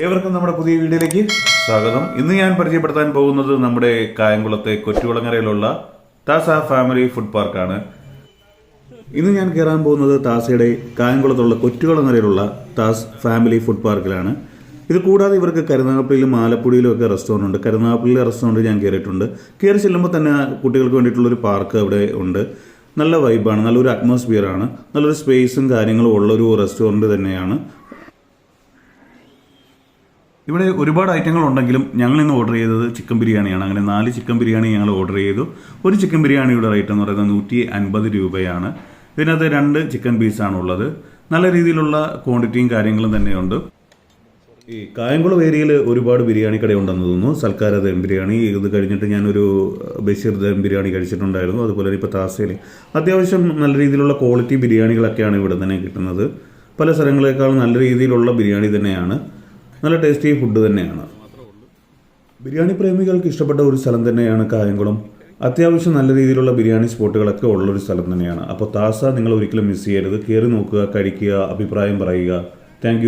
ഏവർക്കും നമ്മുടെ പുതിയ വീഡിയോയിലേക്ക് സ്വാഗതം. ഇന്ന് ഞാൻ പരിചയപ്പെടുത്താൻ പോകുന്നത് നമ്മുടെ കായംകുളത്തെ കൊറ്റുകുളങ്ങരയിലുള്ള താസ ഫാമിലി ഫുഡ് പാർക്കാണ്. ഇന്ന് ഞാൻ കയറാൻ പോകുന്നത് താസയുടെ കായംകുളത്തുള്ള കൊറ്റുകുളങ്ങരയിലുള്ള താസ് ഫാമിലി ഫുഡ് പാർക്കിലാണ്. ഇത് കൂടാതെ ഇവർക്ക് കരുനാഗപ്പള്ളിയിലും ആലപ്പുഴയിലും ഒക്കെ റെസ്റ്റോറന്റ് ഉണ്ട്. കരുനാഗപ്പള്ളിയിലെ റെസ്റ്റോറന്റ് ഞാൻ കയറിയിട്ടുണ്ട് കയറി ചെല്ലുമ്പോൾ തന്നെ കുട്ടികൾക്ക് വേണ്ടിയിട്ടുള്ളൊരു പാർക്ക് അവിടെ ഉണ്ട്. നല്ല വൈബാണ് നല്ലൊരു അറ്റ്മോസ്ഫിയർ ആണ് നല്ലൊരു സ്പേസും കാര്യങ്ങളും ഉള്ളൊരു റെസ്റ്റോറന്റ് തന്നെയാണ്. ഇവിടെ ഒരുപാട് ഐറ്റങ്ങൾ ഉണ്ടെങ്കിലും ഞങ്ങൾ ഇന്ന് ഓർഡർ ചെയ്തത് ചിക്കൻ ബിരിയാണിയാണ്. അങ്ങനെ നാല് ചിക്കൻ ബിരിയാണി ഞങ്ങൾ ഓർഡർ ചെയ്തു. ഒരു ചിക്കൻ ബിരിയാണിയുടെ റേറ്റ് എന്ന് പറയുന്നത് നൂറ്റി അൻപത് രൂപയാണ്. ഇതിനകത്ത് രണ്ട് ചിക്കൻ പീസാണ് ഉള്ളത് നല്ല രീതിയിലുള്ള ക്വാണ്ടിറ്റിയും കാര്യങ്ങളും തന്നെയുണ്ട്. ഈ കായംകുളം ഏരിയയിൽ ഒരുപാട് ബിരിയാണി കടയുണ്ടെന്ന് തോന്നുന്നു. സൽക്കാര ദം ബിരിയാണി ഇത് കഴിഞ്ഞിട്ട് ഞാനൊരു ബഷീർ ദം ബിരിയാണി കഴിച്ചിട്ടുണ്ടായിരുന്നു. അതുപോലെ തന്നെ ഇപ്പോൾ താസയിൽ അത്യാവശ്യം നല്ല രീതിയിലുള്ള ക്വാളിറ്റി ബിരിയാണികളൊക്കെയാണ് ഇവിടെ തന്നെ കിട്ടുന്നത്. പല സ്ഥലങ്ങളെക്കാളും നല്ല രീതിയിലുള്ള ബിരിയാണി തന്നെയാണ്. നല്ല ടേസ്റ്റി ഫുഡ് തന്നെയാണ്. ബിരിയാണി പ്രേമികൾക്ക് ഇഷ്ടപ്പെട്ട ഒരു സ്ഥലം തന്നെയാണ് കായംകുളം. അത്യാവശ്യം നല്ല രീതിയിലുള്ള ബിരിയാണി സ്പോട്ടുകളൊക്കെ ഉള്ളൊരു സ്ഥലം തന്നെയാണ്. അപ്പോൾ താസ നിങ്ങൾ ഒരിക്കലും മിസ് ചെയ്യരുത്. കയറി നോക്കുക കഴിക്കുക അഭിപ്രായം പറയുക. താങ്ക്